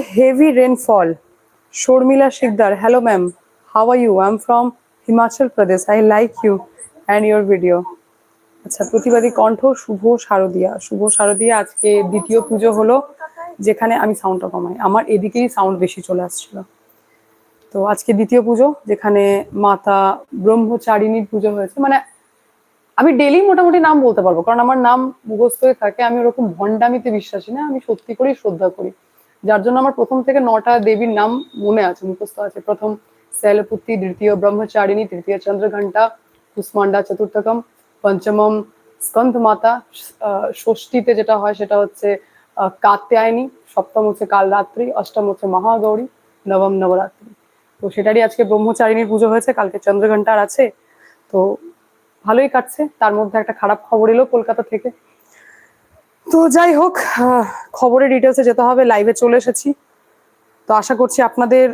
heavy rainfall. Shormila Shikdar, hello ma'am. How are you? I'm from Himachal Pradesh I like you and your video আচ্ছা প্রতিবাদী কণ্ঠ শুভ শারদিয়া। শুভ শারদিয়া আজকে দ্বিতীয় পুজো হলো যেখানে আমি সাউন্ডটা কমাই। আমার এদিকেই সাউন্ড বেশি চলে আসছিল। তো আজকে দ্বিতীয় পুজো যেখানে মাতা ব্রহ্মচারিণীর পুজো হয়েছে। মানে আমি ডেলি মোটামুটি নাম বলতে পারব কারণ আমার নাম মুখস্থ হয়ে থাকে আমি ওরকম ভণ্ডামিতে বিশ্বাসী না আমি সত্যি করেই শ্রদ্ধা করি। যার জন্য আমার প্রথম থেকে নটা দেবীর নাম মনে আছে, মুখস্থ আছে। প্রথম শৈলপুত্রী দ্বিতীয় ব্রহ্মচারিণী, তৃতীয় চন্দ্রঘণ্টা কুষ্মান্ডা চতুর্থকম, পঞ্চমম স্কন্ধ মাতা ষষ্ঠীতে যেটা হয় সেটা হচ্ছে কাত্যায়নী, সপ্তম হচ্ছে কালরাত্রি, অষ্টম হচ্ছে মহাগৌরী, নবম নবরাত্রি। তো সেটারই আজকে ব্রহ্মচারিণীর পুজো হয়েছে, কালকে চন্দ্রঘণ্টার আছে। তো ভালোই কাটছে, তার মধ্যে একটা খারাপ খবর এলো কলকাতা থেকে। তো যাই হোক খবরের ডিটেলসে যেতে হবে লাইভে চলে এসেছি। তো আশা করছি আপনাদের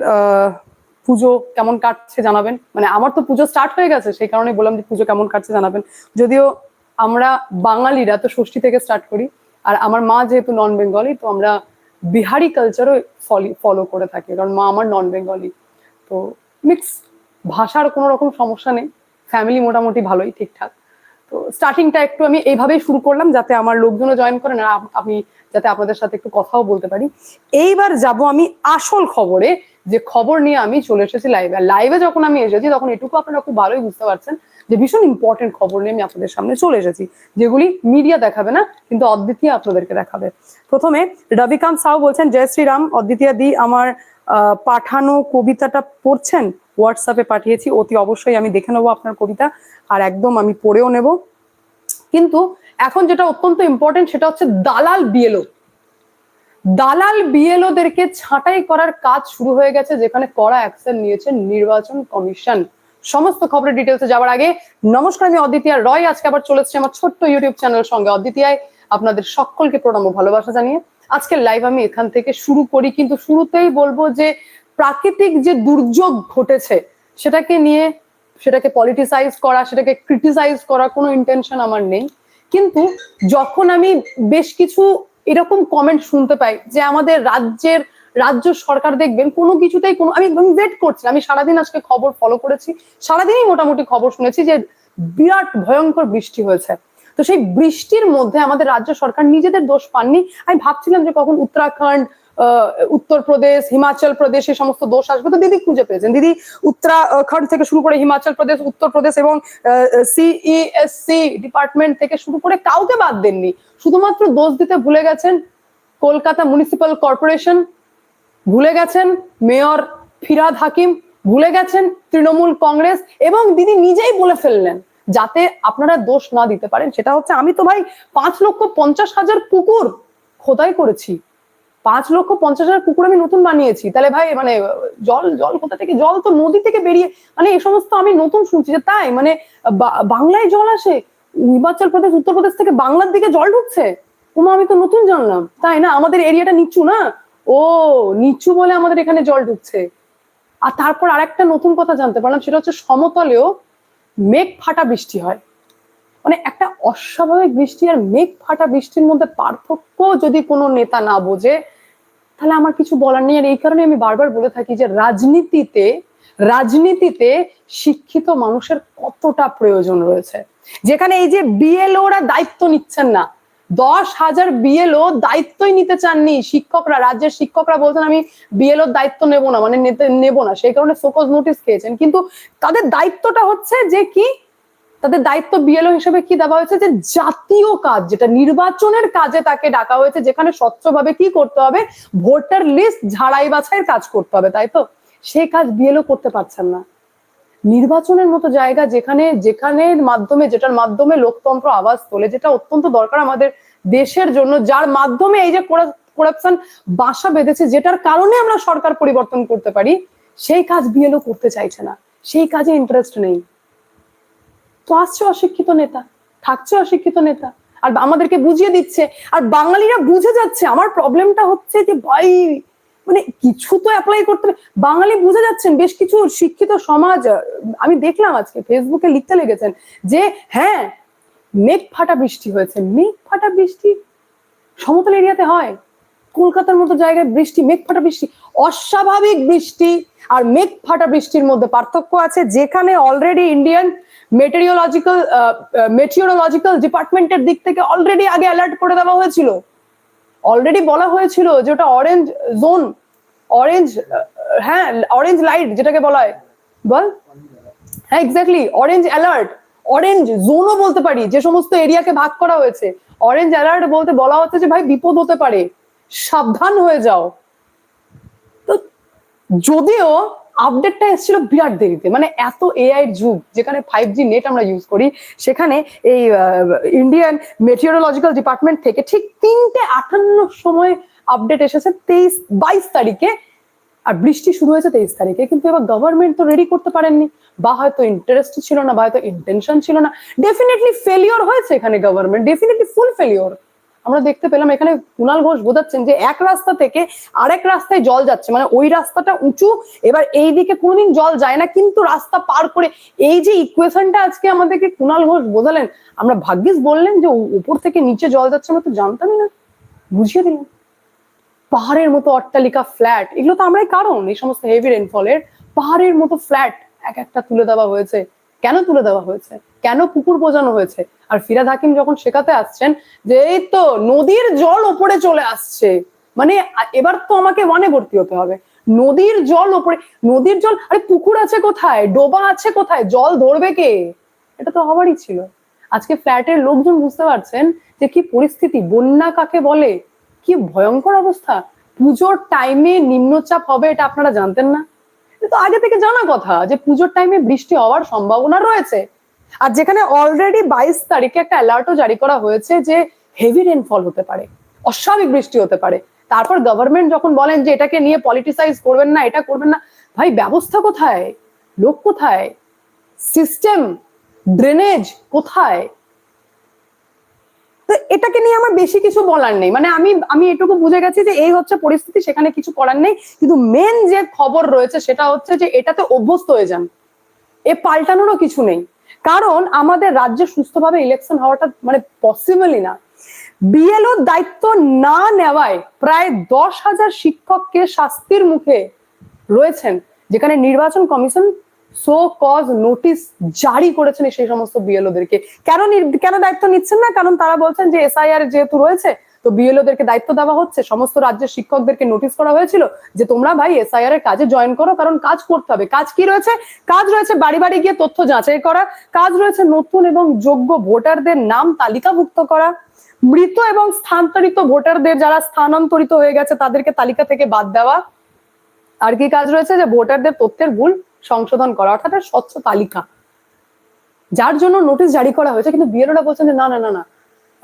পুজো কেমন কাটছে জানাবেন। মানে আমার তো পুজো স্টার্ট হয়ে গেছে, সেই কারণে বললাম যে পুজো কেমন কাটছে জানাবেন। যদিও আমরা বাঙালিরা তো ষষ্ঠী থেকে স্টার্ট করি, আর আমার মা যেহেতু নন বেঙ্গলি তো আমরা বিহারি কালচারও ফলো করে থাকি, কারণ মা আমার নন বেঙ্গলি তো মিক্স ভাষার কোনো রকম সমস্যা নেই ফ্যামিলি মোটামুটি ভালোই, ঠিকঠাক। তো স্টার্টিংটা একটু আমি এইভাবেই শুরু করলাম যাতে আমার লোকজনও জয়েন করেন আর আমি যাতে আপনাদের সাথে একটু কথাও বলতে পারি। এইবার যাব আমি আসল খবরে, যে খবর নিয়ে আমি চলে এসেছি লাইভে লাইভে যখন আমি এসেছি, তখন এটুকু আপনারা খুব ভালোই বুঝতে পারছেন যে ভীষণ ইম্পর্টেন্ট খবর নিয়ে আমি আপনাদের সামনে চলে এসেছি, যেগুলি মিডিয়া দেখাবে না, কিন্তু অদ্বিতীয় আপনাদেরকে দেখাবে। প্রথমে রবিকান্ত সাউ বলছেন, জয় শ্রীরাম, অদ্বিতীয় দি, আমার পাঠানো কবিতাটা পড়ছেন? হোয়াটসঅ্যাপে পাঠিয়েছি, অতি অবশ্যই আমি দেখে নেব আপনার কবিতা আর একদম আমি পড়েও নেব। কিন্তু এখন যেটা অত্যন্ত ইম্পর্টেন্ট সেটা হচ্ছে দালাল বিএলও দালাল বিএলওদেরকে ছাঁটাই করার কাজ শুরু হয়ে গেছে, যেখানে কড়া অ্যাকশন নিয়েছে নির্বাচন কমিশন। সমস্ত খবরের ডিটেলসে যাওয়ার আগে, নমস্কার, আমি অদ্বিতীয় রয়। আজকে আবার চলে এসেছি আমার ছোট্ট ইউটিউব চ্যানেল সঙ্গে। অদ্বিতীয় আপনাদের সকলকে প্রণাম ভালোবাসা জানিয়ে আজকের লাইভ আমি এখান থেকে শুরু করি। কিন্তু শুরুতেই বলব যে প্রাকৃতিক যে দুর্যোগ ঘটেছে, সেটাকে নিয়ে, সেটাকে পলিটিসাইজ করা, সেটাকে ক্রিটিসাইজ করা কোনো ইন্টেনশন আমার নেই। কিন্তু যখন আমি বেশ কিছু এরকম কমেন্ট শুনতে পাই যে আমাদের রাজ্যের, রাজ্য সরকার দেখবেন কোনো কিছুতেই কোনো, আমি একদম ওয়েট করছি আমি সারাদিন আজকে খবর ফলো করেছি, সারাদিনই মোটামুটি খবর শুনেছি যে বিরাট ভয়ঙ্কর বৃষ্টি হয়েছে। তো সেই বৃষ্টির মধ্যে আমাদের রাজ্য সরকার নিজেদের দোষ পাননি। আমি ভাবছিলাম যে কখন উত্তরাখণ্ড উত্তরপ্রদেশ হিমাচল প্রদেশ, এই সমস্ত দোষ আসবে। তো দিদি খুঁজে পেয়েছেন। দিদি, উত্তরাখণ্ড থেকে শুরু করে হিমাচল প্রদেশ উত্তরপ্রদেশ এবং সিইএসসি ডিপার্টমেন্ট থেকে শুরু করে কাউকে বাদ দেননি। শুধুমাত্র দোষ দিতে ভুলে গেছেন কলকাতা মিউনিসিপাল কর্পোরেশন, ভুলে গেছেন মেয়র ফিরাদ হাকিম, ভুলে গেছেন তৃণমূল কংগ্রেস এবং দিদি নিজেই বলে ফেললেন, যাতে আপনারা দোষ না দিতে পারেন। সেটা হচ্ছে, আমি তো ভাই পাঁচ লক্ষ পঞ্চাশ হাজার পুকুর খোদাই করেছি। পাঁচ লক্ষ পঞ্চাশ হাজার পুকুর আমি নতুন বানিয়েছি। তাহলে ভাই মানে জল জল কোথা থেকে? জল তো নদী থেকে বেরিয়ে মানে এই সমস্ত আমি নতুন শুনছি যে তাই মানে বাংলায় জল আসে, হিমাচল প্রদেশ উত্তরপ্রদেশ থেকে বাংলার দিকে জল ঢুকছে? উমা, আমি তো নতুন জানলাম। তাই না? আমাদের এরিয়াটা নিচু না? ও, নিচু বলে আমাদের এখানে জল ঢুকছে। আর তারপর আরেকটা নতুন কথা জানতে পারলাম, সেটা হচ্ছে সমতলেও মেঘ ফাটা বৃষ্টি হয়। মানে একটা অস্বাভাবিক বৃষ্টি আর মেঘ ফাটা বৃষ্টির মধ্যে পার্থক্য যদি কোনো নেতা না বোঝে, তাহলে আমার কিছু বলার নেই। আর এই কারণে আমি বারবার বলে থাকি যে রাজনীতিতে রাজনীতিতে শিক্ষিত মানুষের কতটা প্রয়োজন রয়েছে? যেখানে এই যে বিএলওরা দায়িত্ব নিচ্ছেন না, দশ হাজার বিএলও দায়িত্বই নিতে চাননি। শিক্ষকরা, রাজ্যের শিক্ষকরা বলছেন, আমি বিএলওর দায়িত্ব নেব না। মানে নেব না। সেই কারণে ফোকাস নোটিস খেয়েছেন। কিন্তু তাদের দায়িত্বটা হচ্ছে যে কি? তাদের দায়িত্ব বিএলও হিসেবে কি দেওয়া হয়েছে? যে জাতীয় কাজ, যেটা নির্বাচনের কাজে তাকে ডাকা হয়েছে, যেখানে স্বচ্ছভাবে কি করতে হবে? ভোটার লিস্ট ঝাড়াই বাছাইয়ের কাজ করতে হবে, তাই তো? সেই কাজ বিএলও করতে পারছেন না। নির্বাচনের মতো জায়গা যেখানে, যেখানের মাধ্যমে, যেটার মাধ্যমে লোকতন্ত্র আওয়াজ তোলে, যেটা অত্যন্ত দরকার আমাদের দেশের জন্য, যার মাধ্যমে এই যে করাপশন বাসা বেঁধেছে, যেটার কারণে আমরা সরকার পরিবর্তন করতে পারি, সেই কাজ বিএলও করতে চাইছে না। সেই কাজে ইন্টারেস্ট নেই। তো আসছে অশিক্ষিত নেতা, থাকছে অশিক্ষিত নেতা। আর আমাদেরকে বুঝিয়ে দিচ্ছে, আর বাঙালিরা বুঝে যাচ্ছে, আমার প্রবলেমটা হচ্ছে যে ভাই মানে কিছু তো অ্যাপ্লাই করতে হবে। বাঙালি বুঝে যাচ্ছেন, বেশ কিছু শিক্ষিত সমাজ, আমি দেখলাম আজকে ফেসবুকে লিখতে লেগেছেন যে হ্যাঁ মেঘ ফাটা বৃষ্টি হয়েছে। মেঘ ফাটা বৃষ্টি সমতল এরিয়াতে হয়। কলকাতার মতো জায়গায় বৃষ্টি, মেঘ ফাটা বৃষ্টি, অস্বাভাবিক বৃষ্টি, আর মেঘ ফাটা বৃষ্টির মধ্যে পার্থক্য আছে যেখানে অলরেডি ইন্ডিয়ান মেটেরিওলজিক্যাল মেটিওরোলজিক্যাল ডিপার্টমেন্টের দিক থেকে অলরেডি আগে অ্যালার্ট করে দেওয়া হয়েছিল। অলরেডি বলা হয়েছিল যে ওটা অরেঞ্জ জোন অরেঞ্জ হ্যাঁ অরেঞ্জ লাইট যেটাকে বলা হয়। বল। হ্যাঁ এক্স্যাক্টলি অরেঞ্জ অ্যালার্ট অরেঞ্জ জোনও বলতে পারি, যে সমস্ত এরিয়াকে ভাগ করা হয়েছে। অরেঞ্জ অ্যালার্ট বলতে বলা হচ্ছে যে, ভাই, বিপদ হতে পারে। সাবধান হয়ে যাও। তো যদিও আপডেটটা এসেছিল বিরাট দেরিতে। মানে এত এআই যুগ, যেখানে ফাইভ জি নেট আমরা ইউজ করি, সেখানে এই ইন্ডিয়ান মেটিওরোলজিক্যাল ডিপার্টমেন্ট থেকে ঠিক তিনটে আটান্ন সময় আপডেট এসেছে তেইশ, বাইশ তারিখে। আর বৃষ্টি শুরু হয়েছে তেইশ তারিখে, কিন্তু এবার গভর্নমেন্ট তো রেডি করতে পারেননি। বা হয়তো ইন্টারেস্ট ছিল না, বা হয়তো ইন্টেনশন ছিল না। ডেফিনেটলি ফেলিওর হয়েছে এখানে গভর্নমেন্ট ডেফিনেটলি ফুল ফেলিওর আমরা দেখতে পেলাম এখানে কুণাল ঘোষ বোঝাচ্ছেন যে এক রাস্তা থেকে আরেক রাস্তায় জল যাচ্ছে। মানে ওই রাস্তাটা উঁচু, এবার এই দিকে কোনোদিন জল যায় না, কিন্তু রাস্তা পার করে এই যে ইকুয়েশনটা আজকে আমাদেরকে কুণাল ঘোষ বোঝালেন, আমরা ভাগ্যিস বললেন যে উপর থেকে নিচে জল যাচ্ছে আমরা তো জানতামই না, বুঝিয়ে দিলেন পাহাড়ের মতো অট্টালিকা ফ্ল্যাট এগুলো তো আমরাই কারণ, এই সমস্ত হেভি রেনফলের পাহাড়ের মতো ফ্ল্যাট এক একটা তুলে দেওয়া হয়েছে। কেন তুলে দেওয়া হয়েছে? কেন পুকুর বোঝানো হয়েছে? আর ফিরাদ হাকিম যখন শেখাতে আসছেন যে, এই তো নদীর জল ওপরে চলে আসছে। মানে এবার তো আমাকে ওয়ানে ভর্তি হতে হবে। নদীর জল ওপরে, নদীর জল, আরে পুকুর আছে কোথায়? ডোবা আছে কোথায়? জল ধরবে কে? এটা তো হওয়ারই ছিল। আজকে ফ্ল্যাটের লোকজন বুঝতে পারছেন যে কি পরিস্থিতি, বন্যা কাকে বলে? কি ভয়ঙ্কর অবস্থা। পুজোর টাইমে নিম্নচাপ হবে, এটা আপনারা জানতেন না? তো আগে থেকে জানা কথা যে, পুজোর টাইমে বৃষ্টি হওয়ার সম্ভাবনা রয়েছে। আর যেখানে অলরেডি বাইশ তারিখে একটা অ্যালার্টও জারি করা হয়েছে যে হেভি রেনফল হতে পারে, অস্বাভাবিক বৃষ্টি হতে পারে। তারপর গভর্নমেন্ট যখন বলেন যে এটাকে নিয়ে পলিটিসাইজ করবেন না, এটা করবেন না, ভাই ব্যবস্থা কোথায়? লোক কোথায়? সিস্টেম ড্রেনেজ কোথায়? তো এটাকে নিয়ে আমার বেশি কিছু বলার নেই। মানে আমি আমি এটুকু বুঝে গেছি যে এই হচ্ছে পরিস্থিতি, সেখানে কিছু করার নেই। কিন্তু মেন যে খবর রয়েছে সেটা হচ্ছে যে এটাতে অভ্যস্ত হয়ে যান। এ পাল্টানোরও কিছু নেই। কারণ আমাদের রাজ্যে সুস্থভাবে ইলেকশন হওয়াটা মানে পসিবলই না। বিএলও দায়িত্ব না নেওয়ায় প্রায় দশ হাজার শিক্ষককে শাস্তির মুখে রয়েছেন, যেখানে নির্বাচন কমিশন সো কজ নোটিশ জারি করেছেন সেই সমস্ত বিএলওদেরকে কেন কেন দায়িত্ব নিচ্ছেন না? কারণ তারা বলছেন যে এসআইআর যেহেতু রয়েছে তো বিএলওদেরকে দায়িত্ব দেওয়া হচ্ছে, সমস্ত রাজ্যের শিক্ষকদেরকে নোটিশ করা হয়েছিল যে তোমরা ভাই এসআইআর এর কাজে জয়েন করো, কারণ কাজ করতে হবে। কাজ কি রয়েছে? কাজ রয়েছে বাড়ি বাড়ি গিয়ে তথ্য যাচাই করা, কাজ রয়েছে নতুন এবং যোগ্য ভোটারদের নাম তালিকাভুক্ত করা। মৃত এবং স্থানান্তরিত ভোটারদের যারা স্থানান্তরিত হয়ে গেছে, তাদেরকে তালিকা থেকে বাদ দেওয়া। আর কি কাজ রয়েছে? যে ভোটারদের তথ্যের ভুল সংশোধন করা, অর্থাৎ স্বচ্ছ তালিকা। যার জন্য নোটিশ জারি করা হয়েছে, কিন্তু বিএলওরা বলছেন যে না না না না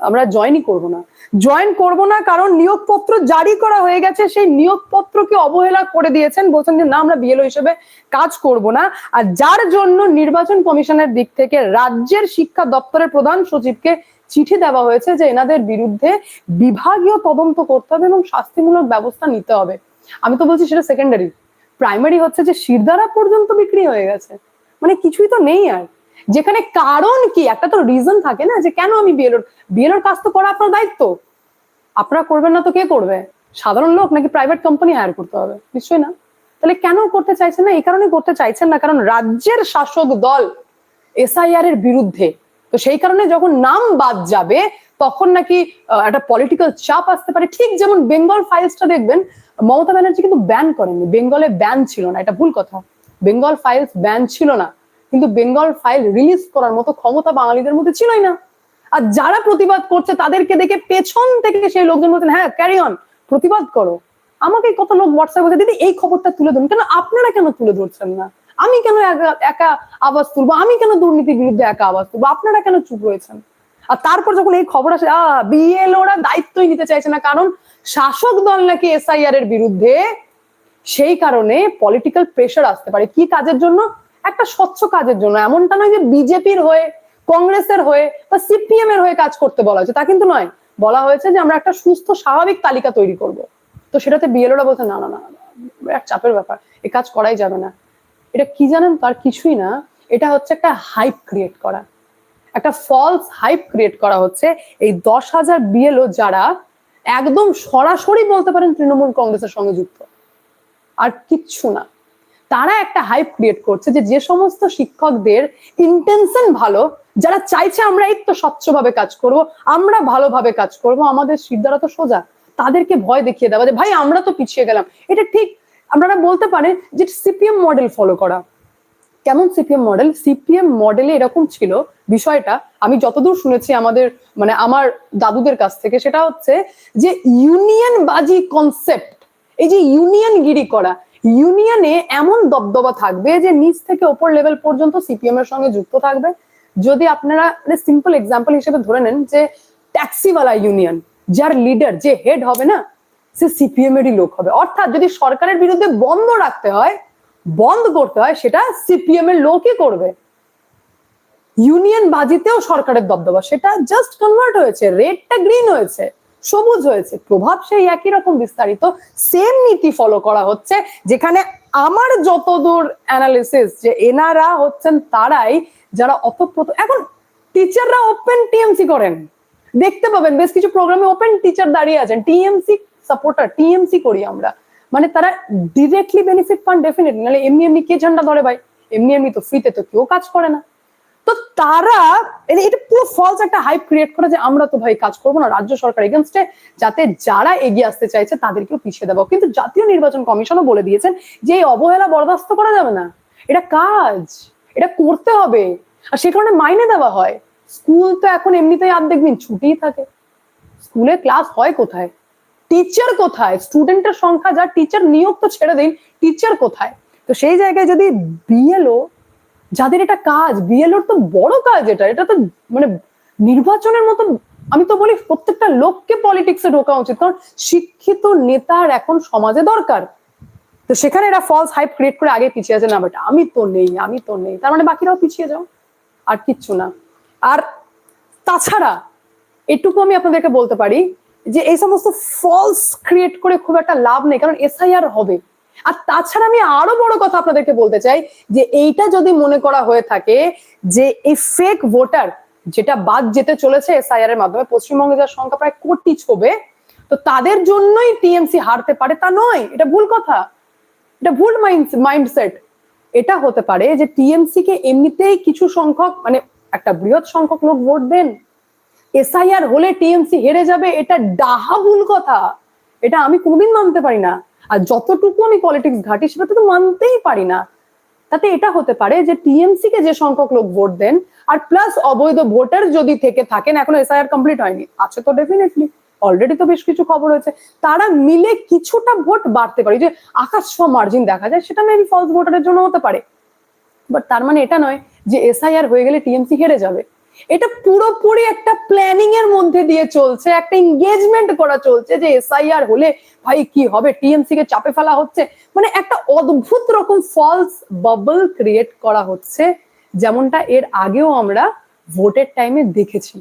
আমরা জয়েনই করব না। জয়েন করব না কারণ নিয়োগপত্র জারি করা হয়ে গেছে, সেই নিয়োগপত্রকে অবহেলা করে দিয়েছেন, বলছেন যে না, আমরা বিএলও হিসেবে কাজ করব না। আর যার জন্য নির্বাচন কমিশনের দিক থেকে রাজ্যের শিক্ষা দপ্তরের প্রধান সচিবকে চিঠি দেওয়া হয়েছে যে এনাদের বিরুদ্ধে বিভাগীয় তদন্ত করতে হবে এবং শাস্তিমূলক ব্যবস্থা নিতে হবে। আমি তো বলছি সেটা সেকেন্ডারি প্রাইমারি হচ্ছে যে শিরদারা পর্যন্ত বিক্রি হয়ে গেছে। মানে কিছুই তো নেই আর। যেখানে কারণ কি? একটা তো রিজন থাকে না যে কেন আমি বিএলওর বিএলওর কাজ তো করা আপনার দায়িত্ব। আপনারা করবেন না তো কে করবে? সাধারণ লোক নাকি প্রাইভেট কোম্পানি হায়ার করতে হবে? নিশ্চয়ই না। তাহলে কেন করতে চাইছেন না? এই কারণে করতে চাইছেন না। কারণ রাজ্যের শাসক দল এসআইআর এর বিরুদ্ধে। তো সেই কারণে যখন নাম বাদ যাবে, তখন নাকি একটা পলিটিক্যাল চাপ আসতে পারে। ঠিক যেমন বেঙ্গল ফাইলসটা দেখবেন, মমতা ব্যানার্জি কিন্তু ব্যান করেননি। বেঙ্গলে ব্যান ছিল না। এটা ভুল কথা। বেঙ্গল ফাইলস ব্যান ছিল না। কিন্তু বেঙ্গল ফাইল রিলিজ করার মতো ক্ষমতা বাঙালিদের মধ্যে ছিলই না। আর যারা প্রতিবাদ করছে, তাদেরকে দেখে পেছন থেকে সেই লোকজন বলছেন হ্যাঁ ক্যারি অন প্রতিবাদ করো। আমাকে কত লোক হোয়াটসঅ্যাপ বলছে দিদি, এই খবরটা তুলে ধরুন। কেন আপনারা কেন তুলে ধরছেন না? আমি কেন একা আওয়াজ তুলবো? আমি কেন দুর্নীতির বিরুদ্ধে একা আওয়াজ তুলবো? আপনারা কেন চুপ রয়েছেন? আর তারপর যখন এই খবর আসে, আহ বিএলওরা দায়িত্বই নিতে চাইছে না, কারণ শাসক দল নাকি এসআইআর এর বিরুদ্ধে সেই কারণে পলিটিক্যাল প্রেশার আসতে পারে। কি কাজের জন্য? একটা স্বচ্ছ কাজের জন্য। এমনটা নয় যে বিজেপির হয়ে, কংগ্রেসের হয়ে বা সিপিএম এর হয়ে কাজ করতে বলা হয়েছে। তা কিন্তু নয়। বলা হয়েছে যে আমরা একটা সুস্থ, স্বাভাবিক তালিকা তৈরি করব। তো সেটাতে বিএলওরা বলছে, না না না এক চাপের ব্যাপার। এ কাজ করাই যাবে না। এটা কি জানেন? তার কিছুই না। এটা হচ্ছে একটা হাইপ ক্রিয়েট করা। একটা ফলস হাইপ ক্রিয়েট করা হচ্ছে। এই দশ হাজার বিএলও যারা একদম সরাসরি বলতে পারেন তৃণমূল কংগ্রেসের সঙ্গে যুক্ত। আর কিচ্ছু না। তারা একটা হাইপ ক্রিয়েট করছে যে যে সমস্ত শিক্ষকদের ইন্টেনশন ভালো, যারা চাইছে আমরা এই তো স্বচ্ছভাবে কাজ করব, আমরা ভালোভাবে কাজ করব, আমাদের সিদ্ধারা তো সোজা। তাদেরকে ভয় দেখিয়ে দেওয়া যে, ভাই, আমরা তো পিছিয়ে গেলাম। এটা ঠিক। আপনারা বলতে পারেন যে সিপিএম মডেল ফলো করা। কেমন সিপিএম মডেল সিপিএম মডেলে এরকম ছিল বিষয়টা, আমি যতদূর শুনেছি আমাদের মানে আমার দাদুদের কাছ থেকে, সেটা হচ্ছে যে ইউনিয়ন বাজি কনসেপ্ট এই যে ইউনিয়ন গিরি করা ইউনিয়নে এমন দবদবা থাকবে যে নিচ থেকে ওপর লেভেল পর্যন্ত সিপিএম এর সঙ্গে যুক্ত থাকবে। যদি আপনারা সিম্পল এক্সাম্পল হিসেবে ধরে নেন যে ট্যাক্সিওয়ালা ইউনিয়ন যার লিডার যে হেড হবে না, সে সিপিএম এরই লোক হবে। অর্থাৎ যদি সরকারের বিরুদ্ধে বন্ধ রাখতে হয়, বন্ধ করতে হয়, সেটা সিপিএম এর লোকই করবে। ইউনিয়ন বাজিতেও সরকারের দবদবা। সেটা জাস্ট কনভার্ট হয়েছে। রেডটা গ্রিন হয়েছে। সবুজ হয়েছে, প্রভাব সেই একই রকম বিস্তারিত সেম নীতি ফলো করা হচ্ছে, যেখানে আমার যতদূর অ্যানালিসিস যে এনারা হচ্ছেন তারাই যারা অতপ্রত, এখন টিচাররা ওপেন টিএমসি করেন, দেখতে পাবেন, বেশ কিছু প্রোগ্রামে ওপেন টিচার দাঁড়িয়ে আছেন টিএমসি সাপোর্টার টিএমসি করি আমরা মানে তারা ডিরেক্টলি বেনিফিট পান ডেফিনেটলি নাহলে এমনি এমনি কে ঝান্ডা ধরে ভাই, এমনি এমনি তো ফ্রিতে তো কেউ কাজ করে না। তো তারা এটা পুরো ফলস একটা হাইপ ক্রিয়েট করে যে আমরা তো ভাই কাজ করব না, রাজ্য সরকার এগেনস্টে যাতে যারা এগিয়ে আসতে চাইছে তাদেরকেও পিছিয়ে দেবো। কিন্তু জাতীয় নির্বাচন কমিশনও বলে দিয়েছেন যে এই অবহেলা বরদাস্ত করা যাবে না। এটা কাজ, এটা করতে হবে। আর সে কারণে মাইনে দেওয়া হয়। স্কুল তো এখন এমনিতেই আর দেখবেন ছুটিই থাকে। স্কুলে ক্লাস হয় কোথায়? টিচার কোথায়? স্টুডেন্টের সংখ্যা যা টিচার নিয়োগ তো ছেড়ে দিন টিচার কোথায়? তো সেই জায়গায় যদি বিএলও যাদের এটা কাজ বিএলওর তো বড় কাজ এটা। এটা তো মানে নির্বাচনের মতো আমি তো বলি প্রত্যেকটা লোককে পলিটিক্সে ঢোকা উচিত। কারণ শিক্ষিত নেতার এখন সমাজে দরকার। তো সেখানে এরা ফলস হাইপ ক্রিয়েট করে আগে পিছিয়ে আছে, না বাট আমি তো নেই, আমি তো নেই। তার মানে বাকিরাও পিছিয়ে যাও, আর কিচ্ছু না। আর তাছাড়া এটুকু আমি আপনাদেরকে বলতে পারি যে এই সমস্ত ফলস ক্রিয়েট করে খুব একটা লাভ নেই, কারণ এসআইআর হবে। আর তাছাড়া আমি আরও বড় কথা আপনাদেরকে বলতে চাই যে এইটা যদি মনে করা হয়ে থাকে যে এই ফেক ভোটার যেটা বাদ যেতে চলেছে এসআইআর এর মাধ্যমে, পশ্চিমবঙ্গে যার সংখ্যা প্রায় কোটি ছবে, তো তাদের জন্যই টিএমসি হারতে পারে তা নয়, এটা ভুল কথা। এটা ভুল মাইন্ডসেট এটা হতে পারে যে টিএমসি কে এমনিতেই কিছু সংখ্যক মানে একটা বৃহৎ সংখ্যক লোক ভোট দেন। এসআইআর হলে টিএমসি হেরে যাবে, এটা ডাহা ভুল কথা। এটা আমি কোনোদিন মানতে পারি না। আর যতটুকু আমি পলিটিক্স ঘাটি, সেটা তো মানতেই পারি না। তাতে এটা হতে পারে যে টিএমসি কে যে সংখ্যক লোক ভোট দেন, আর প্লাস অবৈধ ভোটার যদি থেকে থাকেন, এখনও এসআইআর কমপ্লিট হয়নি। আছে তো ডেফিনেটলি অলরেডি তো বেশ কিছু খবর হয়েছে। তারা মিলে কিছুটা ভোট বাড়তে পারে। যে আকাশ মার্জিন দেখা যায়, সেটা মেবি ফলস ভোটারের জন্য হতে পারে। বাট তার মানে এটা নয় যে এসআইআর হয়ে গেলে টিএমসি হেরে যাবে। এটা পুরোপুরি একটা প্ল্যানিং এর মধ্যে দিয়ে চলছে, একটা এঙ্গেজমেন্ট করা চলছে যে এসআইআর হলে ভাই কি হবে? টিএমসি কে চাপে ফেলা হচ্ছে? মানে একটা অদ্ভুত রকম ফলস বাবল ক্রিয়েট করা হচ্ছে, যেমনটা এর আগেও আমরা ভোটের টাইমে দেখেছি।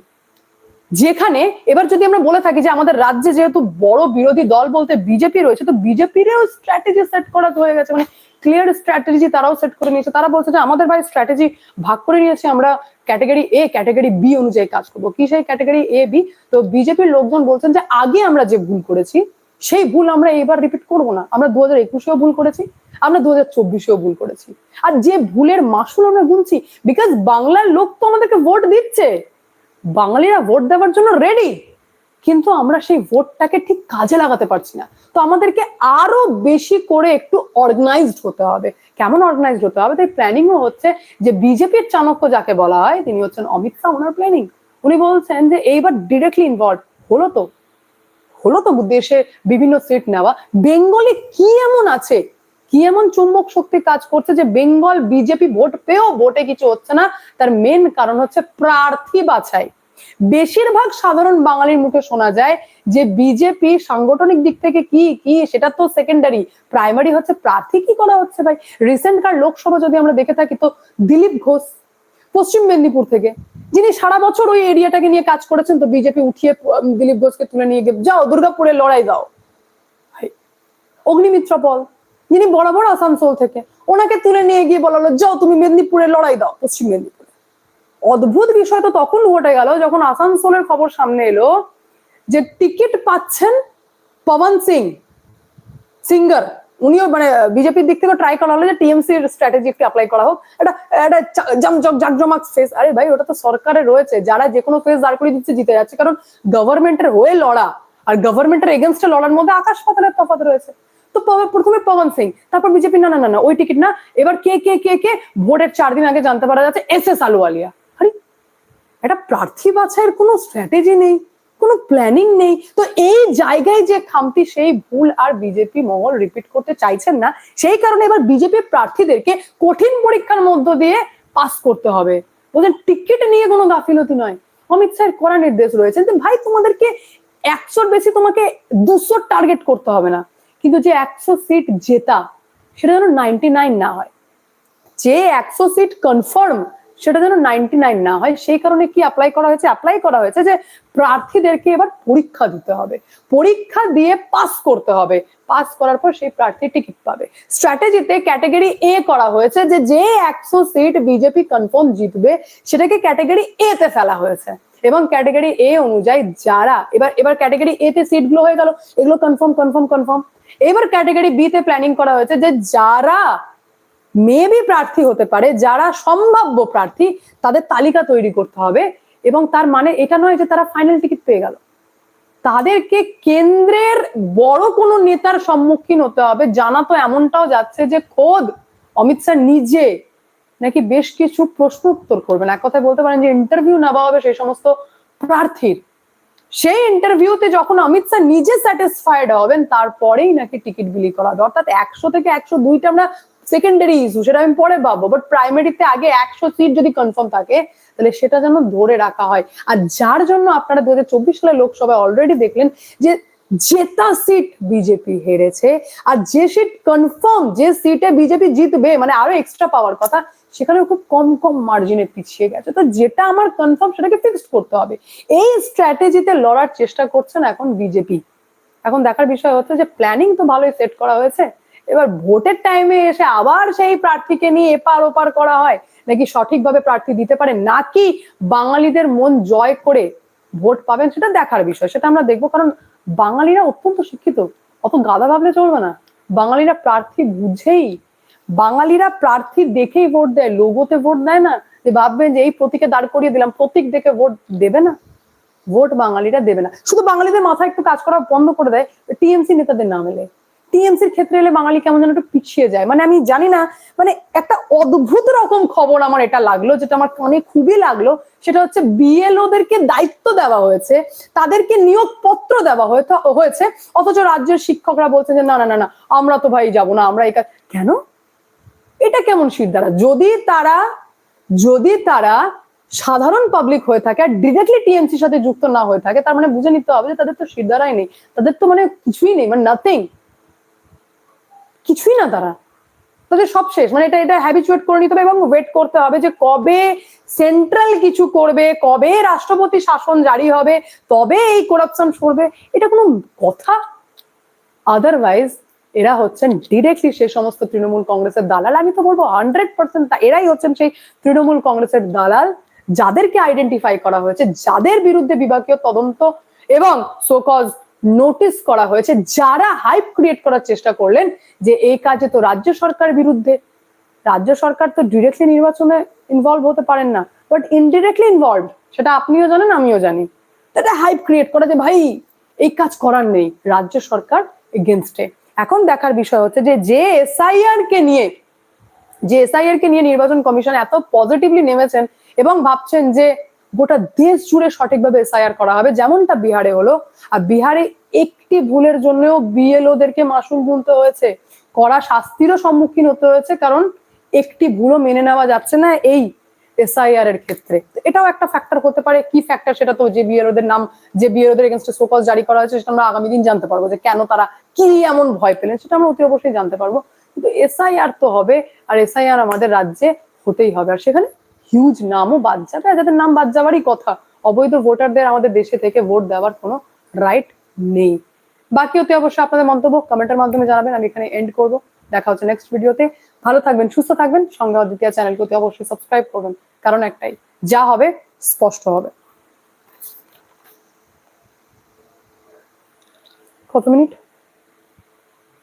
যেখানে এবার যদি আমরা বলে থাকি যে আমাদের রাজ্যে যেহেতু বড় বিরোধী দল বলতে বিজেপি রয়েছে, তো বিজেপিরও স্ট্র্যাটেজি সেট করা হয়ে গেছে। মানে ক্লিয়ার স্ট্র্যাটেজি তারাও সেট করে নিয়েছে। তারা বলছে যে আমাদের ভাই স্ট্র্যাটেজি ভাগ করে নিয়েছে, আমরা ক্যাটাগরি এ ক্যাটাগরি বি অনুযায়ী কাজ করব। কি সেই ক্যাটাগরি এ বি তো বিজেপির লোকজন বলছেন যে আগে আমরা যে ভুল করেছি, সেই ভুল আমরা এবার রিপিট করব না। আমরা দু হাজার একুশেও ভুল করেছি, আমরা দু হাজার চব্বিশেও ভুল করেছি। আর যে ভুলের মাসুল আমরা গুনছি বিকজ বাংলার লোক তো আমাদেরকে ভোট দিচ্ছে। বাঙালিরা ভোট দেওয়ার জন্য রেডি কিন্তু আমরা সেই ভোটটাকে ঠিক কাজে লাগাতে পারছি না। তো আমাদেরকে আরও বেশি করে একটু অর্গানাইজড হতে হবে। কেমন অর্গানাইজড হতে হবে? তাই প্ল্যানিংও হচ্ছে যে বিজেপির চাণক্য যাকে বলা হয়, তিনি হচ্ছেন অমিত শাহ, ওনার প্ল্যানিং উনি বলছেন যে এইবার ডিরেক্টলি ইনভলভ হলো তো? হলো তো দেশে বিভিন্ন সিট নেওয়া। বেঙ্গলে কি এমন আছে? কি এমন চুম্বক শক্তি কাজ করছে যে বেঙ্গল বিজেপি ভোট পেয়েও ভোটে কিছু হচ্ছে না? তার মেন কারণ হচ্ছে প্রার্থী বাছাই। বেশিরভাগ সাধারণ বাঙালির মুখে শোনা যায় যে বিজেপি সাংগঠনিক দিক থেকে কি কি, সেটা তো সেকেন্ডারি প্রাইমারি হচ্ছে প্রার্থী, কি করা হচ্ছে ভাই? রিসেন্ট কার লোকসভা যদি আমরা দেখে থাকি তো দিলীপ ঘোষ, পশ্চিম মেদিনীপুর থেকে। যিনি সারা বছর ওই এরিয়াটাকে নিয়ে কাজ করেছেন, তো বিজেপি উঠিয়ে দিলীপ ঘোষকে তুলে নিয়ে গিয়ে, যাও দুর্গাপুরে লড়াই দাও। অগ্নিমিত্র পল, যিনি বরাবর আসানসোল থেকে, ওনাকে তুলে নিয়ে গিয়ে বলা হলো যাও তুমি মেদিনীপুরে লড়াই দাও, পশ্চিম মেদিনীপুরে। অদ্ভুত বিষয় তো তখন ঘটে গেল, যখন আসানসোলের খবর সামনে এলো যে টিকিট পাচ্ছেন পবন সিং সিঙ্গার উনিও মানে বিজেপির দিক থেকে ট্রাই করা হলো যে টিএমসি এর স্ট্র্যাটেজি একটু অ্যাপ্লাই করা হোক। এটা একটা জমজক, জাকজমাক ফেস আরে ভাই, ওটা তো সরকারে রয়েছে। যারা যে কোনো ফেস দাঁড় করে দিচ্ছে, জিতে যাচ্ছে। কারণ গভর্নমেন্টের হয়ে লড়া আর গভর্নমেন্টের এগেনস্টে লড়ার মধ্যে আকাশ পাতালের তফাৎ রয়েছে। তো প্রথমে পবন সিং, তারপর বিজেপি, না না না ওই টিকিট না। এবার কে কে কে কে? ভোটের চার দিন আগে জানতে পারা যাচ্ছে এস এস আলুওয়ালিয়া। একটা প্রার্থী বাছাইয়ের কোনো স্ট্র্যাটেজি নেই, কোনো প্ল্যানিং নেই। তো এই জায়গায় যে খামতি, সেই ভুল আর বিজেপি মহল রিপিট করতে চাইছেন না, সেই কারণে এবার বিজেপি প্রার্থীদেরকে কঠিন পরীক্ষার মধ্য দিয়ে পাস করতে হবে। বলছেন টিকিট নিয়ে কোনো গাফিলতি নয়। অমিত শাহের করা নির্দেশ রয়েছে যে, ভাই, তোমাদেরকে একশোর বেশি তোমাকে দুশো টার্গেট করতে হবে না। কিন্তু যে একশো সিট জেতা, সেটা যেন নাইনটি নাইন না হয়। যে একশো সিট কনফার্ম সেটা যেন নাইনটি নাইন না হয়। সেই কারণে কি অ্যাপ্লাই করা হয়েছে? অ্যাপ্লাই করা হয়েছে যে প্রার্থীদেরকে এবার পরীক্ষা দিতে হবে। পরীক্ষা দিয়ে পাস করতে হবে। পাস করার পর সেই প্রার্থী টিকিট পাবে। স্ট্র্যাটেজিতে ক্যাটাগরি এ করা হয়েছে যে যে একশো সিট বিজেপি কনফার্ম জিতবে, সেটাকে ক্যাটাগরি এ তে ফেলা হয়েছে। এবং ক্যাটাগরি এ অনুযায়ী যারা, এবার এবার ক্যাটাগরি এ তে সিটগুলো হয়ে গেল। এগুলো কনফার্ম কনফার্ম কনফার্ম এবার ক্যাটাগরি বি তে প্ল্যানিং করা হয়েছে যে যারা মেবি প্রার্থী হতে পারে, যারা সম্ভাব্য প্রার্থী, তাদের তালিকা তৈরি করতে হবে এবং তার মানে এটা নয় যে তারা ফাইনাল টিকিট পেয়ে গেল। তাদেরকে কেন্দ্রের বড় কোনো নেতার সম্মুখীন হতে হবে, জানা তো এমনটাও যাচ্ছে যে খোদ অমিত শাহ নিজে নাকি বেশ কিছু প্রশ্ন উত্তর করবেন। এক কথায় বলতে পারেন যে ইন্টারভিউ নেওয়া হবে সেই সমস্ত প্রার্থীর। সেই ইন্টারভিউতে যখন অমিত শাহ নিজে স্যাটিসফাইড হবেন, তারপরেই নাকি টিকিট বিলি করা হবে। অর্থাৎ একশো থেকে একশো দুইটা আমরা সেকেন্ডারি ইস্যু সেটা আমি পরে পাবো বাট প্রাইমারিতে আগে একশো সিট যদি কনফার্ম থাকে, তাহলে সেটা যেন ধরে রাখা হয়। আর যার জন্য আপনারা দু হাজার চব্বিশ সালে লোকসভায় অলরেডি দেখলেন যে জেতা সিট বিজেপি হেরেছে, আর যে সিট কনফার্ম যে সিটে বিজেপি জিতবে মানে আরও এক্সট্রা পাওয়ার কথা সেখানে খুব কম কম মার্জিনে পিছিয়ে গেছে। তো যেটা আমার কনফার্ম সেটাকে ফিক্সড করতে হবে। এই স্ট্র্যাটেজিতে লড়ার চেষ্টা করছেন এখন বিজেপি এখন দেখার বিষয় হচ্ছে যে প্ল্যানিং তো ভালোই সেট করা হয়েছে এবার ভোটের টাইমে এসে আবার সেই প্রার্থীকে নিয়ে এপার ওপার করা হয়, নাকি সঠিকভাবে প্রার্থী দিতে পারে, নাকি বাঙালিদের মন জয় করে ভোট পাবেন সেটা দেখার বিষয়, সেটা আমরা দেখব, কারণ বাঙালিরা অত্যন্ত শিক্ষিত। অত গাদা ভাবলে চলবে না। বাঙালিরা প্রার্থী বুঝেই, বাঙালিরা প্রার্থী দেখেই ভোট দেয়, লোগোতে ভোট দেয় না, যে ভাববেন যে এই প্রতীকে দাঁড় করিয়ে দিলাম, প্রতীক দেখে ভোট দেবে না। ভোট বাঙালিরা দেবে না। শুধু বাঙালিদের মাথায় একটু কাজ করা বন্ধ করে দেয়, টিএমসি নেতাদের নাম এলে। টিএমসির ক্ষেত্রে এলে বাঙালি কেমন যেন একটু পিছিয়ে যায়। মানে আমি জানি না মানে একটা অদ্ভুত রকম খবর আমার এটা লাগল, যেটা আমার কানে খুবই লাগল। সেটা হচ্ছে বিএলওদেরকে দায়িত্ব দেওয়া হয়েছে, তাদেরকে নিয়োগপত্র দেওয়া হয়েছে, অথচ রাজ্যের শিক্ষকরা বলছেন যে, না না না না, আমরা তো ভাই যাব না, আমরা এই কাজ কেন? এটা কেমন সিদ্ধারা যদি তারা যদি তারা সাধারণ পাবলিক হয়ে থাকে আর ডিরেক্টলি টিএমসির সাথে যুক্ত না হয়ে থাকে, তার মানে বুঝে নিতে হবে যে তাদের তো সিদ্ধারাই নেই, তাদের তো মানে কিছুই নেই মানে নাথিং কিছুই না তারা। তাদের সব শেষ। মানে এটা এটা হ্যাবিচুয়েট করে নিতে হবে এবং ওয়েট করতে হবে যে কবে সেন্ট্রাল কিছু করবে, কবে রাষ্ট্রপতি শাসন জারি হবে, তবে এই করাপশন সরবে এটা কোনো কথা? আদারওয়াইজ এরা হচ্ছেন ডিরেক্টলি সেই সমস্ত তৃণমূল কংগ্রেসের দালাল। আমি তো বলব হান্ড্রেড পার্সেন্ট এরাই হচ্ছেন সেই তৃণমূল কংগ্রেসের দালাল, যাদেরকে আইডেন্টিফাই করা হয়েছে, যাদের বিরুদ্ধে বিভাগীয় তদন্ত এবং সোকজ নোটিস করা হয়েছে, যারা হাইপ ক্রিয়েট করার চেষ্টা করলেন যে এই কাজে তো রাজ্য সরকার বিরুদ্ধে। রাজ্য সরকার তো ডিরেক্টলি নির্বাচনে ইনভলভ হতে পারেন না বাট ইনডিরেক্টলি ইনভলভ সেটা আপনিও জানেন, আমিও জানি। এটা হাইপ ক্রিয়েট করা যে, ভাই, এই কাজ করার নেই, রাজ্য সরকার এগেনস্টে এখন দেখার বিষয় হচ্ছে যে যে এসআইআর কে নিয়ে, যে এসআইআর কে নিয়ে নির্বাচন কমিশন এত পজিটিভলি নেমেছেন এবং ভাবছেন যে গোটা দেশ জুড়ে সঠিকভাবে এসআইআর করা হবে, যেমনটা বিহারে হলো। আর বিহারে একটি ভুলের জন্যও বিএলওদেরকে মাসুল গুনতে হয়েছে। কড়া শাস্তিরও সম্মুখীন হতে হয়েছে, কারণ একটি ভুলও মেনে নেওয়া যাচ্ছে না এই এসআইআর এর ক্ষেত্রে। এটাও একটা ফ্যাক্টর হতে পারে। কি ফ্যাক্টর সেটা তো যে বিএলওদের নাম, যে বিএলওদের এগেনস্টে সোকজ জারি করা হয়েছে, সেটা আমরা আগামী দিন জানতে পারব যে কেন তারা কি এমন ভয় পেলেন, সেটা আমরা অতি অবশ্যই জানতে পারব। কিন্তু এসআইআর তো হবে, আর এসআইআর আমাদের রাজ্যে হতেই হবে। আর সেখানে হিউজ নামও বাদ যাবে, আর যাদের নাম বাদ যাওয়ারই কথা, অবৈধ ভোটারদের আমাদের দেশে থেকে ভোট দেওয়ার কোনো রাইট নেই। বাকি অতি অবশ্যই আপনাদের মন্তব্য কমেন্টের মাধ্যমে জানাবেন, আমি এখানে এন্ড করব। দেখা হচ্ছে নেক্সট ভিডিওতে ভালো থাকবেন, সুস্থ থাকবেন সঙ্গে অদ্বিতীয় চ্যানেলকে অতি অবশ্যই সাবস্ক্রাইব করবেন, কারণ একটাই, যা হবে স্পষ্ট হবে। কত মিনিট?